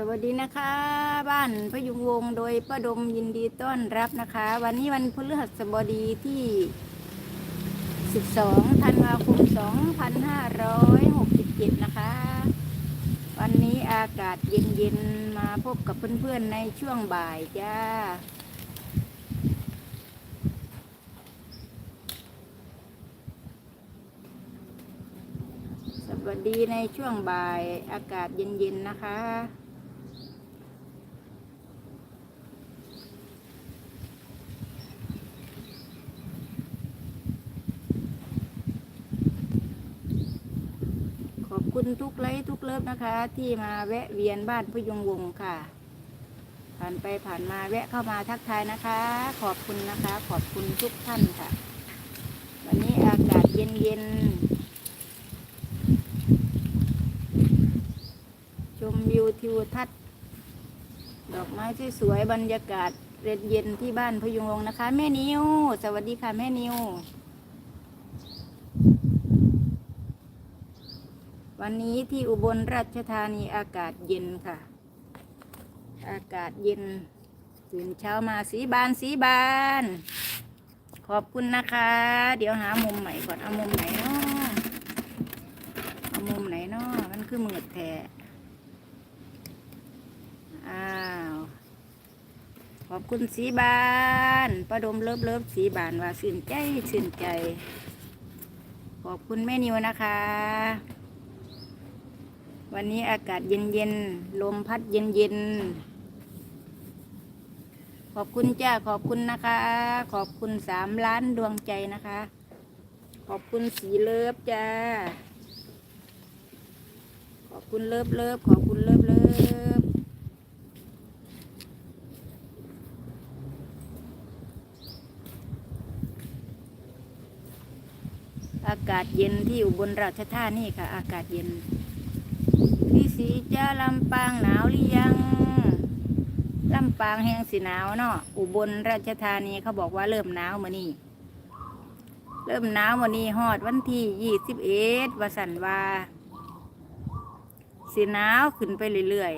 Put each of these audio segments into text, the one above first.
สวัสดีนะคะ บ้านพยุงวงโดยป้าดมยินดีต้อนรับนะคะ วันนี้วันพฤหัสบดีที่ 12 ธันวาคม 2567 นะคะ วันนี้อากาศเย็นๆ มาพบกับเพื่อนๆในช่วงบ่ายจ้าสวัสดีในช่วงบ่ายอากาศเย็น ๆ นะคะ คุณทุกไลทุกเลิฟนะคะ ที่มาแวะเวียนบ้านพยุงวงค่ะ ผ่านไปผ่านมาแวะเข้ามาทักทายนะคะ ขอบคุณนะคะ ขอบคุณทุกท่านค่ะ วันนี้อากาศเย็นๆชมวิวทิวทัศน์ดอกไม้สวยๆบรรยากาศเย็นเย็นๆที่บ้านพยุงวงนะคะ แม่นิวสวัสดีค่ะแม่นิว วันนี้ที่อุบลราชธานีอากาศเย็นค่ะ อากาศเย็น ตื่นเช้ามาสีบานสีบาน ขอบคุณนะคะ เดี๋ยวหามุมใหม่ก่อนเอามุมไหนเนาะเอามุมไหนเนาะมันคือมืดแท้อ้าวขอบคุณสีบานประดมเลิฟเลิฟสีบานว่าชื่นใจชื่นใจ ขอบคุณแม่นิวนะคะ วันนี้อากาศเย็นๆ ลมพัดเย็นๆ ขอบคุณจ้า ขอบคุณนะคะ ขอบคุณสามล้านดวงใจนะคะ ขอบคุณสีเลิฟจ้า ขอบคุณเลิฟเลิฟขอบคุณเลิฟเลิฟอากาศเย็นที่อุบลราชธานี่ค่ะ อากาศเย็น สีจ้าลำปางหนาวหรือยัง ลำปางแห้งสีหนาวเนาะอุบลราชธานีเขาบอกว่าเริ่มหนาวมานี่เริ่มหนาวมานี่ฮอดวันที่ยี่สิบเอ็ดวสันวาสีหนาวขึ้นไปเรื่อย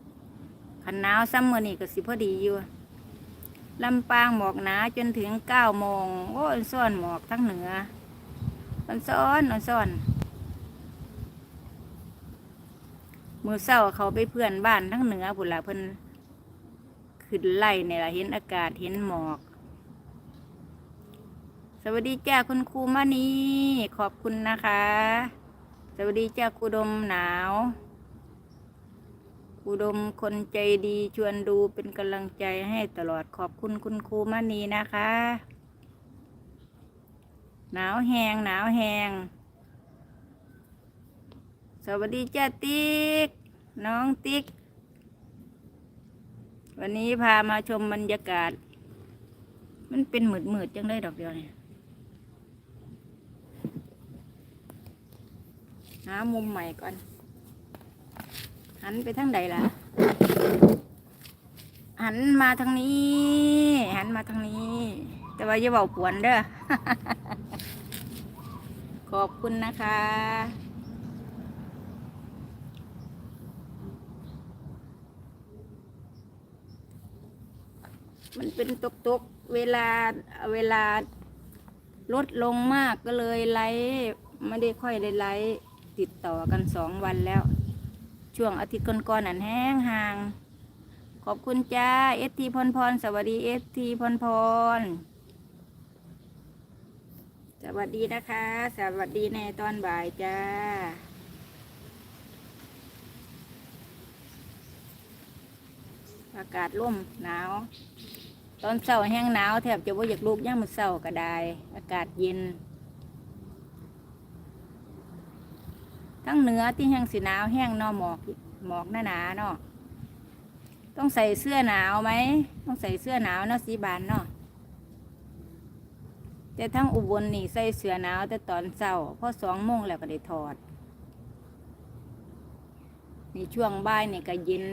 ๆขันหนาวซ้ำมือนี่ก็สิพอดีอยู่ลำปางหมอกหนาจนถึงเก้าโมงโอ้ยซ่อนหมอกทั้งเหนือมันซ้อนมันซ้อน มือเศร้าเขาไปเพื่อนบ้านทั้งเหนือผุนละเพิ่นขึ้นไล่เนี่ยละเห็นอากาศเห็นหมอก สวัสดีจ้าคุณครูมานีขอบคุณนะคะ สวัสดีจ้าครูดมหนาวครูดมคนใจดีชวนดูเป็นกำลังใจให้ตลอดขอบคุณคุณครูมานีนะคะ หนาวแหงหนาวแหง สวัสดีจ้าติ๊ก น้องติ๊ก วันนี้พามาชมบรรยากาศ มันเป็นหมืดหมืดจังได้ดอกเดียวเนี่ยหามุมใหม่ก่อน หันไปทางใดล่ะ หันมาทางนี้ หันมาทางนี้ แต่ว่าอย่าเบาปวนเด้อ ขอบคุณนะคะ มันเป็นตกตกๆเวลาเวลาลดลงมากก็เลยไลฟ์ไม่ได้ค่อยได้ไลฟ์ติดต่อกันสองวันแล้ว ช่วงอาทิตย์ก่อนๆนั่นแห้งห่าง ขอบคุณจ้าเอสทีพรพรสวัสดีเอสทีพรพรสวัสดีนะคะ สวัสดีในตอนบ่ายจ้าอากาศร่มหนาว ตอนเช้าแห้งหนาวแทบจะว่าอยากลุกย่างมือเช้าก็ได้ อากาศเย็น ทั้งเหนือที่แห้งสีหนาวแห้งนอหมอกหมอกหนาหนาเนาะต้องใส่เสื้อหนาวไหมต้องใส่เสื้อหนาวเนาะสีบานเนาะแต่ทั้งอุบลนี่ใส่เสื้อหนาวแต่ตอนเช้าพอสองโมงแล้วก็ได้ถอดในช่วงบ่ายนี่ก็เย็น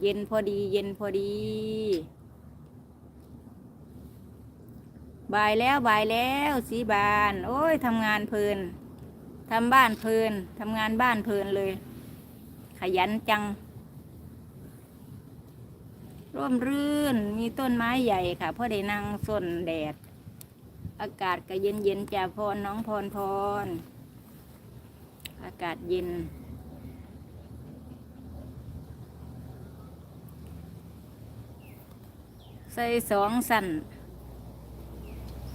เย็นพอดี เย็นพอดี บายแล้วบายแล้วสีบาน โอ้ยทำงานเพลินทำบ้านเพลินทำงานบ้านเพลินเลย ขยันจัง ร่มรื่นมีต้นไม้ใหญ่ค่ะพ่อได้นั่งส้นแดด อากาศก็เย็นเย็นจ่าพรน้องพรพร อากาศเย็นใส่สองสั่น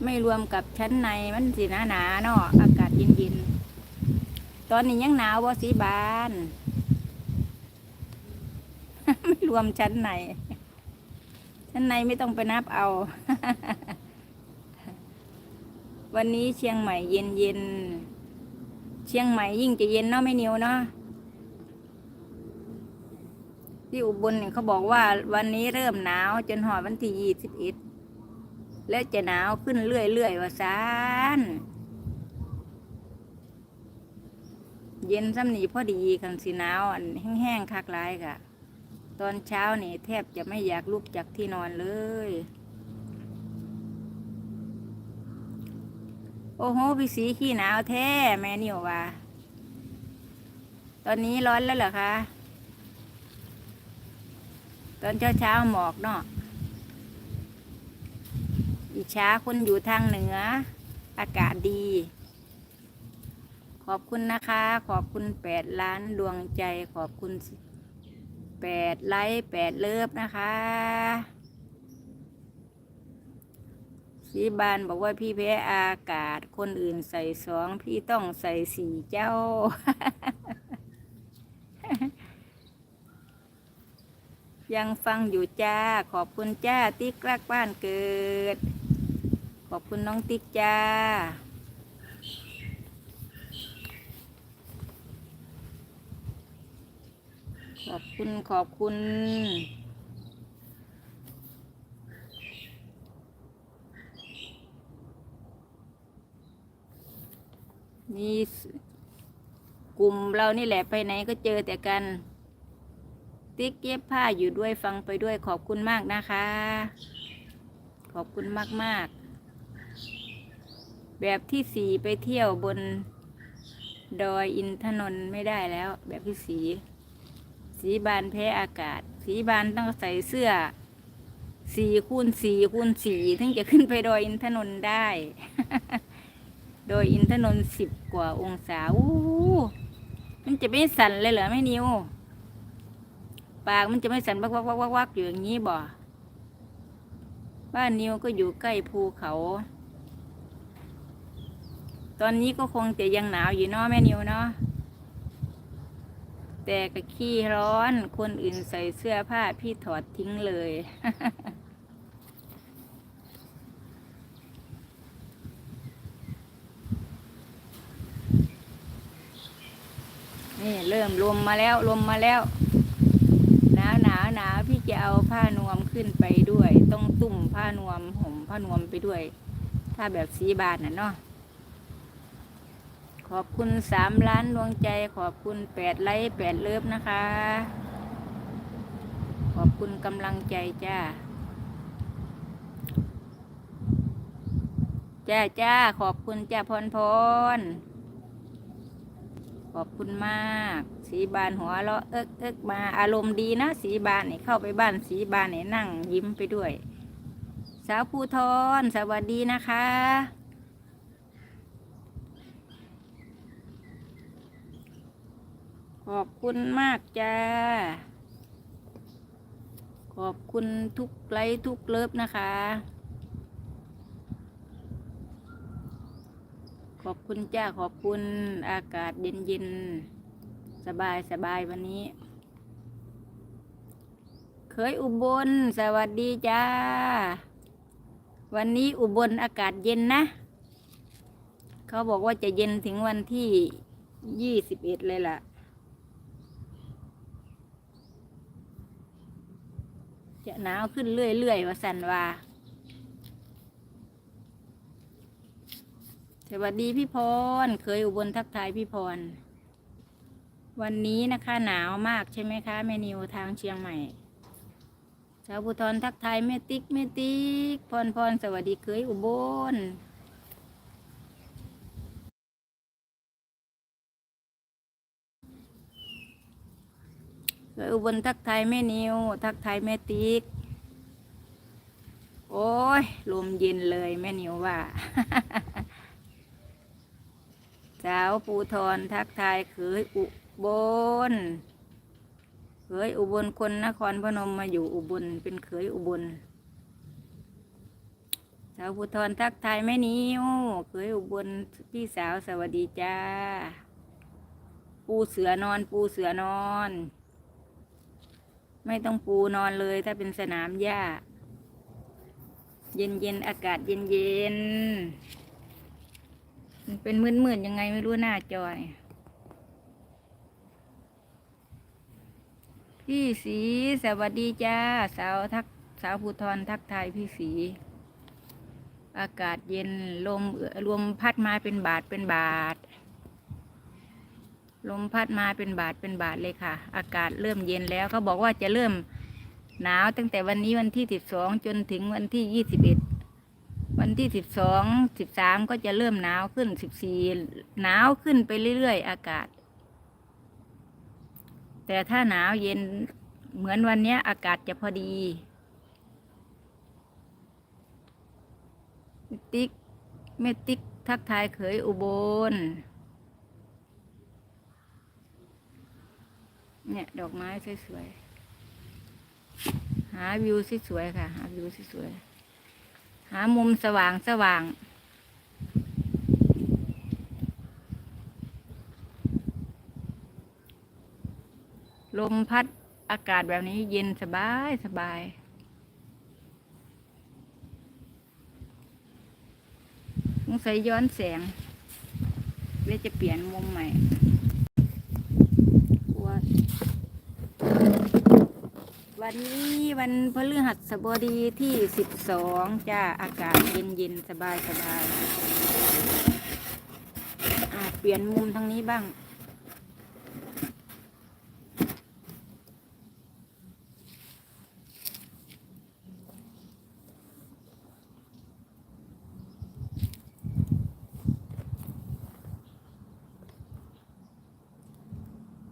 ไม่รวมกับชั้นในมันสีหนาหนาๆเนาะอากาศเย็นเย็นๆตอนนี้ยังหนาวบ่สีบาน ไม่รวมชั้นในชั้นในไม่ต้องไปนับเอา วันนี้เชียงใหม่เย็นเย็นๆเชียงใหม่ยิ่งจะเย็นเนาะไม่นิวเนาะที่อุบลเนี่ยเขาบอกว่าวันนี้เริ่มหนาวจนหอวันที่ยี่สิบเอ็ด และจะหนาวขึ้นเรื่อยๆว่าซานเย็นซ้ำนีพอดีคันสีหนาวอันแห้งๆคักหลายกะตอนเช้านี่แทบจะไม่อยากลุกจากที่นอนเลย โอ้โหพี่สีขี้หนาวแท้แม่นิวว่า ตอนนี้ร้อนแล้วเหรอคะ ตอนเช้าเช้าๆหมอกเนาะ อิจฉาคนอยู่ทางเหนือ อากาศดี ขอบคุณนะคะ ขอบคุณแปดล้านดวงใจ ขอบคุณแปดไลค์แปดเลิฟนะคะสีบานบอกว่าพี่แพ้อากาศ คนอื่นใส่สองพี่ต้องใส่สี่เจ้า ยังฟังอยู่จ้า ขอบคุณจ้าติ๊กรักบ้านเกิด ขอบคุณน้องติ๊กจ้า ขอบคุณขอบคุณ นี่กลุ่มเรานี่แหละไปไหนก็เจอแต่กัน ติ๊กเย็บผ้าอยู่ด้วยฟังไปด้วยขอบคุณมากนะคะ ขอบคุณมากมากๆ แบบที่สีไปเที่ยวบนดอยอินทนนท์ไม่ได้แล้ว แบบที่สี สีบานแพ้อากาศ สีบานต้องใส่เสื้อสี่คูณสี่คูณสี่ถึงจะขึ้นไปดอยอินทนนท์ได้ โดยอินทนนท์สิบกว่าองศาอู้มันจะไม่สั่นเลยเหรอไม่นิวปากมันจะไม่สั่นวักวักวักวักวักอยู่อย่างนี้บ่ บ้านนิวก็อยู่ใกล้ภูเขา ตอนนี้ก็คงจะยังหนาวอยู่เนาะแม่นิวเนาะแต่ก็ขี้ร้อนคนอื่นใส่เสื้อผ้าพี่ถอดทิ้งเลย นี่เริ่มลมมาแล้วลมมาแล้วหนาวหนาวหนาวพี่จะเอาผ้านวมขึ้นไปด้วย ต้องตุ่มผ้านวมห่มผ้านวมไปด้วย ถ้าแบบสีบานน่ะเนาะ ขอบคุณสามล้านดวงใจ ขอบคุณแปดไลค์แปดเลิฟนะคะ ขอบคุณกำลังใจจ้าจ้าจ้าขอบคุณจ้าพรพรขอบคุณมาก สีบานหัวเราะเอิกเอิกมาอารมณ์ดีนะ สีบานเนี่ยเข้าไปบ้านสีบานเนี่ยนั่งยิ้มไปด้วย สาวภูทรสวัสดีนะคะ ขอบคุณมากจ้า ขอบคุณทุกไลค์ทุกเลิฟนะคะ ขอบคุณจ้า ขอบคุณอากาศเย็นเย็นๆ สบายสบายวันนี้ เคยอุบล สวัสดีจ้า วันนี้อุบลอากาศเย็นนะ เขาบอกว่าจะเย็นถึงวันที่ยี่สิบเอ็ดเลยล่ะ จะหนาวขึ้นเรื่อยๆว่าสันว่าสวัสดีพี่พร เคยอุบลทักทายพี่พร วันนี้นะคะหนาวมากใช่ไหมคะแม่นิวทางเชียงใหม่ชาวบุทรทักทายแม่ติ๊กแม่ติ๊กพรพรสวัสดีเคยอุบล เคย อุบลทักทายแม่นิว ทักทายแม่ติ๊ก โอ้ยลมเย็นเลยแม่นิวว่าสาวปูทรทักทายเขยอุบลเขยอุบลคนนครพนมมาอยู่อุบลเป็นเขยอุบลสาวภูทรทักทายแม่นิวเขยอุบลพี่สาวสวัสดีจ้า ปูเสือนอนปูเสือนอน ไม่ต้องปูนอนเลยถ้าเป็นสนามหญ้า เย็นเย็นอากาศเย็นเย็นมันเป็นมืดๆยังไงไม่รู้หน้าจอยพี่สีสวัสดีจ้า สาวทักสาวภูทรทักทายพี่สีอากาศเย็นลมเอ่อลมพัดมาเป็นบาทเป็นบาท ลมพัดมาเป็นบาทเป็นบาทเลยค่ะ อากาศเริ่มเย็นแล้วเขาบอกว่าจะเริ่มหนาวตั้งแต่วันนี้วันที่สิบสองจนถึงวันที่ยี่สิบเอ็ดวันที่สิบสองสิบสามก็จะเริ่มหนาวขึ้นสิบสี่หนาวขึ้นไปเรื่อยๆ อากาศ แต่ถ้าหนาวเย็นเหมือนวันนี้อากาศจะพอดีติ๊กแม่ติ๊กทักทายเขยอุบล เนี่ย ดอกไม้สวยๆ หาวิวสวยๆค่ะ หาวิวสวยๆ หามุมสว่างสว่างลมพัดอากาศแบบนี้เย็นสบายสบายสงสัยย้อนแสงเลยวจะเปลี่ยนมุมใหม่กลัว วันนี้วันพฤหัสบดีที่สิบสองจ้าอากาศเย็นเย็นสบายสบายอะเปลี่ยนมุมทางนี้บ้าง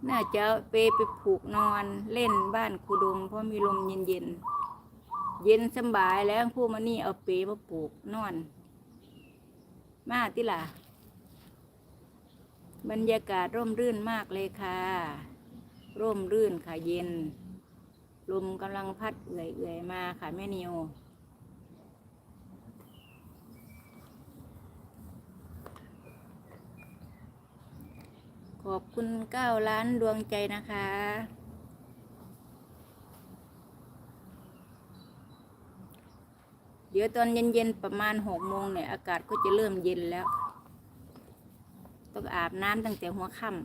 น่า จะเปไปผูกนอนเล่นบ้านครูดงเพราะมีลมเย็นเย็นเย็นสบายแล้วผู้มานี่เอาเปมาผูกนอน มาติล่ะ บรรยากาศร่มรื่นมากเลยค่ะ ร่มรื่นค่ะเย็น ลมกำลังพัดเอื่อยๆมาค่ะแม่นิว อบคุณเก้าล้านดวงใจนะคะ เดี๋ยวตอนเย็นๆประมาณหกโมงเนี่ยอากาศก็จะเริ่มเย็นแล้ว ต้องอาบน้ำตั้งแต่หัวค่ำ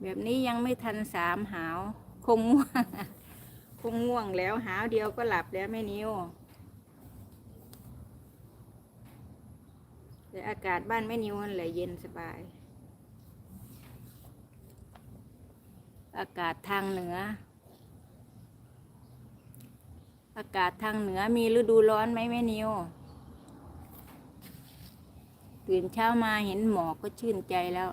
แบบนี้ยังไม่ทันสามหาว คงง่วง คงง่วงแล้วหาวเดียวก็หลับแล้วแม่นิว แต่อากาศบ้านแม่นิวนั่นแหละเย็นสบาย อากาศทางเหนือ อากาศทางเหนือมีฤดูร้อนไหมแม่นิวตื่นเช้ามาเห็นหมอกก็ชื่นใจแล้ว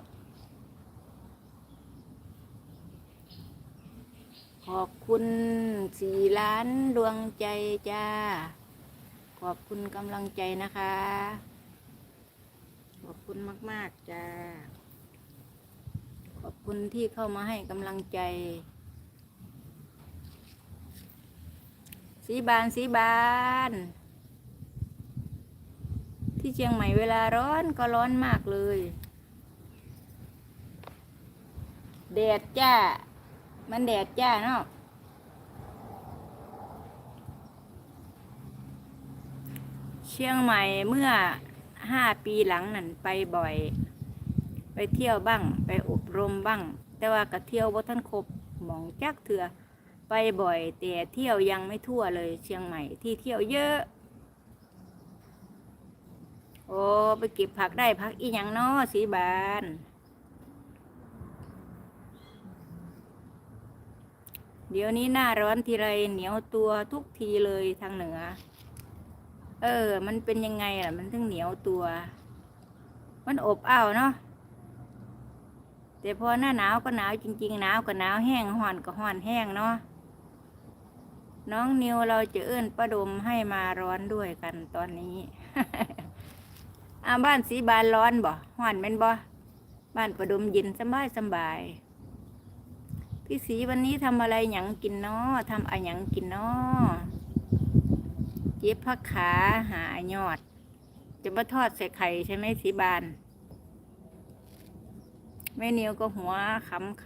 ขอบคุณสี่ล้านดวงใจจ้า ขอบคุณกำลังใจนะคะ คุณมาก ๆ จ้า ขอบคุณที่เข้ามาให้กำลังใจ สีบานสีบาน ที่เชียงใหม่เวลาร้อนก็ร้อนมากเลยแดดจ้า มันแดดจ้าเนาะเชียงใหม่เมื่อ ห้าปีหลังนั่นไปบ่อย ไปเที่ยวบ้าง ไปอบรมบ้าง แต่ว่าก็เที่ยวบ่ท่านครบหมองจักเถื่อไปบ่อย แต่เที่ยวยังไม่ทั่วเลยเชียงใหม่ที่เที่ยวเยอะ โอ้ไปเก็บผักได้ผักอีหยังนาะสีบานเดี๋ยวนี้หน้าร้อนทีไรเหนียวตัวทุกทีเลยทางเหนือ เออ มันเป็นยังไงอะ มันถึงเหนียวตัว มันอบอ้าวเนาะ แต่พอหน้าหนาวก็หนาวจริง ๆ หนาวก็หนาวแห้งห่อนก็ห่อนแห้งเนาะ น้องนิวเราจะเอื้อนประดมให้มาร้อนด้วยกันตอนนี้อาบ้านสีบานร้อนบ่ห่อนแม่นบ่บ้านประดมเย็นสบายสบายพี่สีวันนี้ทำอะไรหยังกินเนาะทำอะไรหยังกินเนาะ เย็บผักขาหายอด จะมาทอดใส่ไข่ใช่ไหมสีบาน แม่นิวก็หัวขำข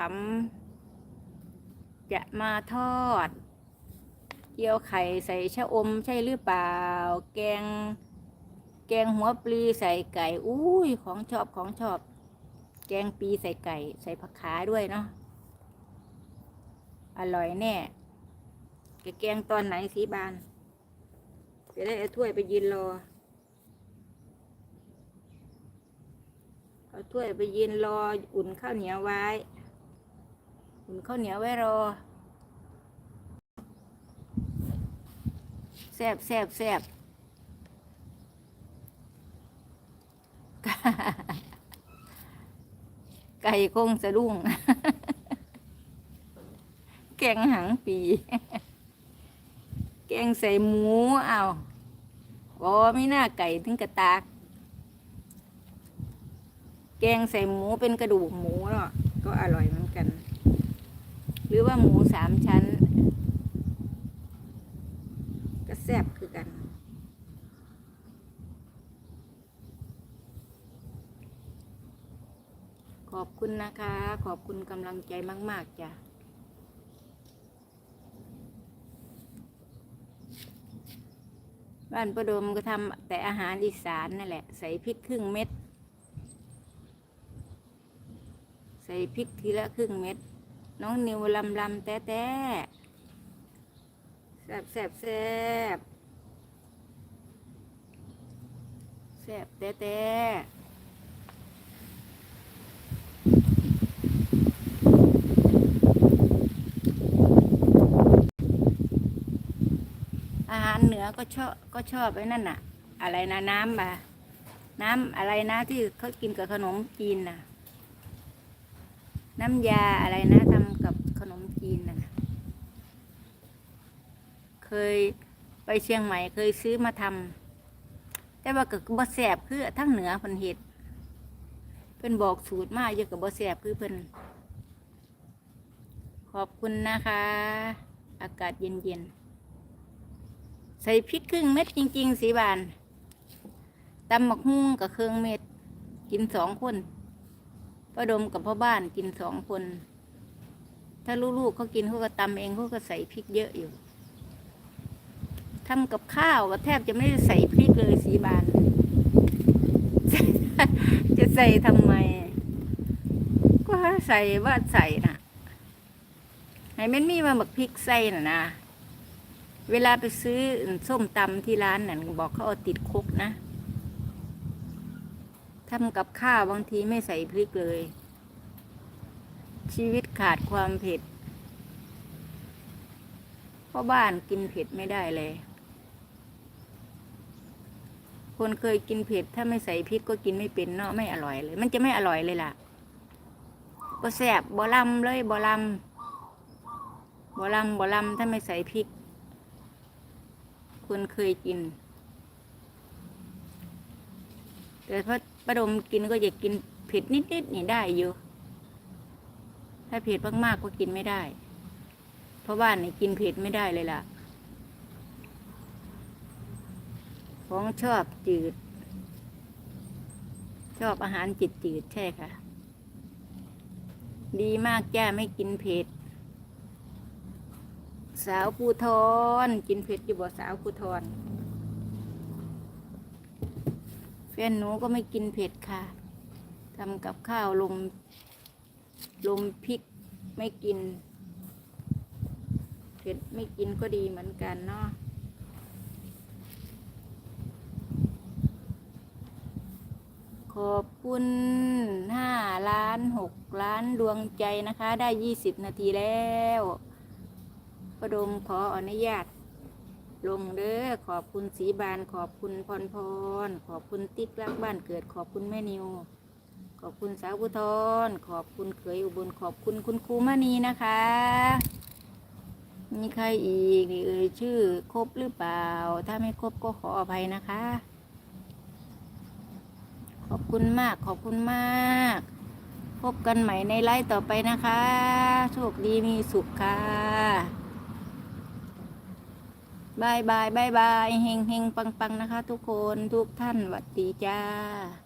ำจะมาทอด เกี๊ยวไข่ใส่ชะอมใช่หรือเปล่า แกง แกงหัวปลีใส่ไก่อุ้ยของชอบของชอบ แกงปีใส่ไก่ใส่ผักขาด้วยเนาะอร่อยแน่แกงตอนไหนสีบาน จะได้เอาถ้วยไปยืนรอ เอาถ้วยไปยืนรออุ่นข้าวเหนียวไว้ อุ่นข้าวเหนียวไว้รอแซบแซบแซบไก่คงสะดุ้ง แกงหางปี งใส่หมูเอาอ๋อไม่น่าไก่ถึงกระตาก แกงใส่หมูเป็นกระดูกหมูเนาะก็อร่อยเหมือนกัน หรือว่าหมูสามชั้น ก็แซ่บคือกันขอบคุณนะคะ ขอบคุณกำลังใจมาก ๆ จ้ะ บ้านประดมก็ทำแต่อาหารอีสานนั่นแหละ ใส่พริกครึ่งเม็ด ใส่พริกทีละครึ่งเม็ด น้องนิวลำลำแต่แต่แสบแสบแสบแสบแต่แต่อาหาร เหนือก็ชอบก็ชอบไอ้นั่นน่ะ อะไรนะน้ำบ่ะน้ำอะไรนะที่เขากินกับขนมจีนน่ะ น้ำยาอะไรนะทำกับขนมจีนน่ะเคยไปเชียงใหม่เคยซื้อมาทำแต่ว่าก็บ่แสบคือทั้งเหนือเพิ่นเฮ็ดเพิ่นบอกสูตรมาเยอะกับบ่แสบคือเพิ่นขอบคุณนะคะ อากาศเย็นๆ ใส่พริกครึ่งเม็ดจริง ๆสีบานตำหมักฮุ้งกับเครื่องเม็ด กินสองคนป้าดมกับพ่อบ้านกินสองคน ถ้าลูกๆเขากินเขาก็ตำเองเขาก็ใส่พริกเยอะอยู่ทำกับข้าวก็แทบจะไม่ได้ใส่พริกเลยสีบาน จะใส่ทำไม ก็ใส่ว่าใส่น่ะให้มันมีมาหมักพริกใส่น่ะนะ เวลาไปซื้อส้มตำที่ร้านนั่นบอกเขาเอาติดคุกนะทำกับข้าวบางทีไม่ใส่พริกเลย ชีวิตขาดความเผ็ดเพราะบ้านกินเผ็ดไม่ได้เลย คนเคยกินเผ็ด ถ้าไม่ใส่พริกก็กินไม่เป็นเนาะไม่อร่อยเลย มันจะไม่อร่อยเลยล่ะบ่แสบบ่ลำเลยบ่ลำบ่ลำบ่ลำถ้าไม่ใส่พริก คนเคยกิน แต่พอประดมกินก็อยากกินเผ็ดนิดๆนี่ได้อยู่ ถ้าเผ็ดมากๆก็กินไม่ได้ เพราะว่านี่กินเผ็ดไม่ได้เลยล่ะ ของชอบจืด ชอบอาหารจืดจืดๆใช่ค่ะ ดีมากจ้าไม่กินเผ็ด สาวภูทรกินเผ็ดอยู่บ่สาวภูทรแฟนหนูก็ไม่กินเผ็ดค่ะทำกับข้าวลมลมพริกไม่กิน เผ็ดไม่กินก็ดีเหมือนกันเนาะขอบคุณห้าล้านหกล้านดวงใจนะคะ ได้ยี่สิบนาทีแล้ว ระดมขออนุญาต ลงเด้อขอบคุณสีบานขอบคุณพรพร ขอบคุณติ๊กรักบ้านเกิดขอบคุณแม่นิว ขอบคุณสาวอุทรขอบคุณเขยอุบลขอบคุณคุณครูมณีนะคะ มีใครอีกเอ่ยชื่อครบหรือเปล่า ถ้าไม่ครบก็ขออภัยนะคะ ขอบคุณมากขอบคุณมากพบกันใหม่ในไลฟ์ต่อไปนะคะ โชคดีมีสุขค่ะ บายบายบายบายเฮงเฮงปังปังนะคะ ทุกคนทุกท่านหวัดดีจ้า